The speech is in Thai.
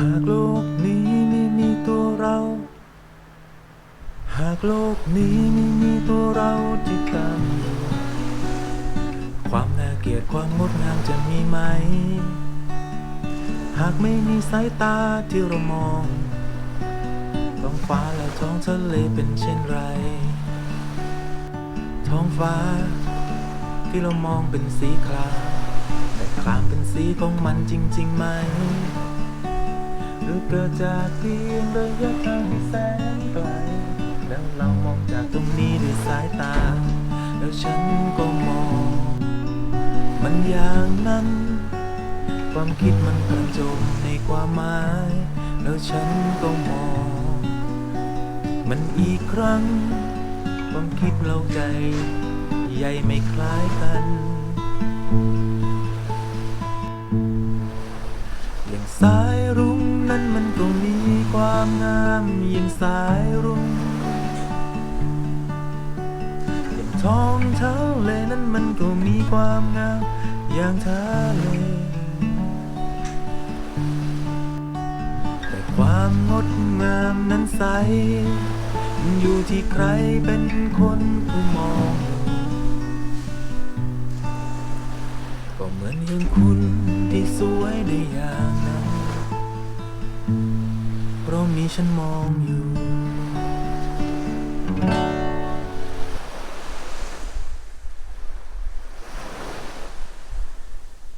หากโลกนี้ไม่มีตัวเรา หากโลกนี้ไม่มีตัวเราที่ตั้งความน่าเกลียดความงดงามจะมีไหม หากไม่มีสายตาที่เรามองท้องฟ้าและท้องทะเลเป็นเช่นไร ท้องฟ้าที่เรามองเป็นสีครามแต่ครามเป็นสีของมันจริงๆไหม หรือเกิดจากเพียงระยะทางที่แสนไกลแล้วเรามองจากตรงนี้ด้วยสายตา แล้วฉันก็มอง มันอย่างนั้น ความคิดมันบรรจบในความหมาย แล้วฉันก็มอง มันอีกครั้ง ความคิดเราใจ ใหญ่ไม่คล้ายกัน อย่างสายรุ้งนั้นมันก็มีความงามอย่างสายรุ้งอย่างท้องทะเลนั้นมันก็มีความงามอย่างทะเลแต่ความงดงามนั้นใสมันอยู่ที่ใครเป็นคนผู้มอง อย่างคุณที่สวยได้อย่างนั้น เพราะมีฉันมองอยู่